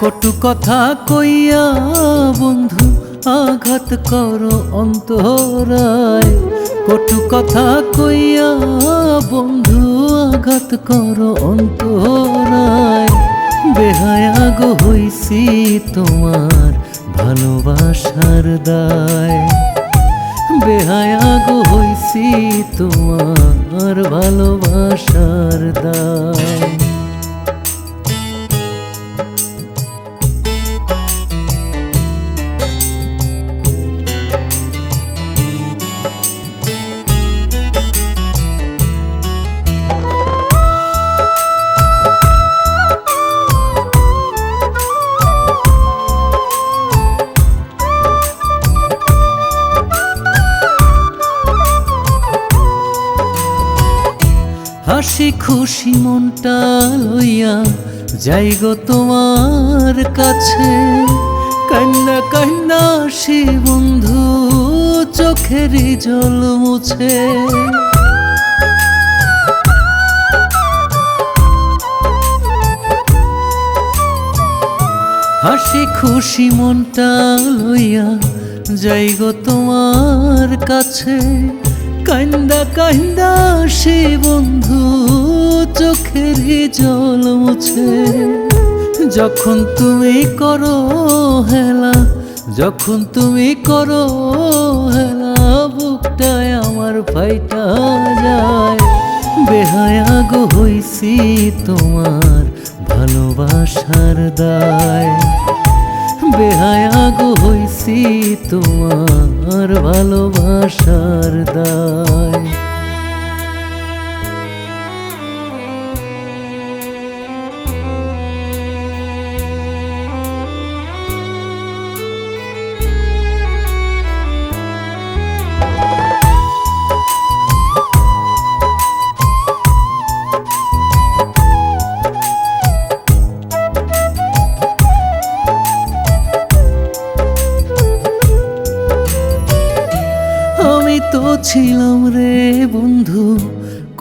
কটু কথা কইয়া, বন্ধু, আঘাত করো অন্তরায়। কটু কথা কইয়া, বন্ধু, আঘাত করো অন্তরায়। বেহায়া গো হইছি তোমার ভালোবাসার দায়। বেহায়া গো হইছি তোমার ভালোবাসার দায়। হাসি খুশি মনটা লইয়া যাই গো তোমার কাছে। কান্না কান্না সে বন্ধু চোখেরই জল মুছে। হাসি খুশি মনটা লইয়া যাই গো তোমার কাছে। কান্দা কান্দা সে বন্ধু চোখের জল মুছে। যখন তুমি করো হেলা, যখন তুমি করো হেলা, বুকটায় আমার ফাইটা যায়। বেহায়া গো হইছি তোমার ভালোবাসার দায়। বেহায়া গো হইছি তোমার ভালোবাসার দায় তো ছিলাম রে বন্ধু,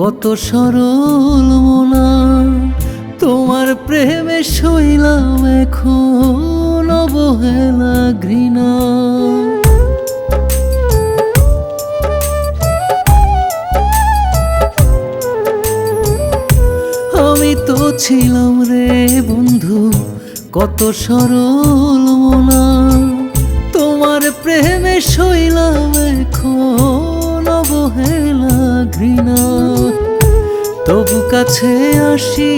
কত সরল মনা তোমার প্রেমে শৈলাম এখন অবহেলা ঘৃণা। আমি তো ছিলাম রে বন্ধু, কত সরল মনা তোমার প্রেমে শৈলাম এখন অবহেলা ঘৃণা। তবু কাছে আসি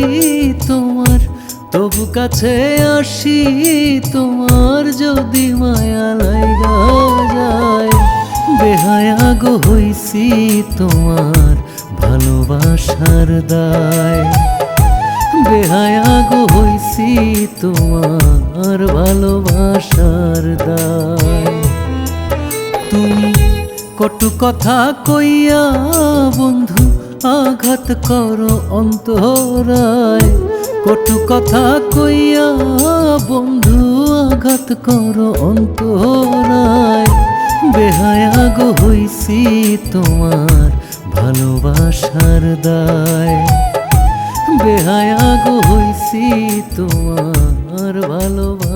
তোমার, তবু কাছে আসি তোমার যদি মায়া লাইগা যায়। বেহায়া গো হইছি তোমার ভালোবাসার দায়। বেহায়া গো হইছি তোমার ভালোবাসার দায়। তুমি কটু কথা কইয়া বন্ধু, আঘাত করো অন্তরায়। কটু কথা কইয়া বন্ধু, আঘাত করো অন্তরায়। বেহায়া গো হইছি তোমার ভালোবাসার দায়। বেহায়া গো হইছি তোমার ভালোবাসা।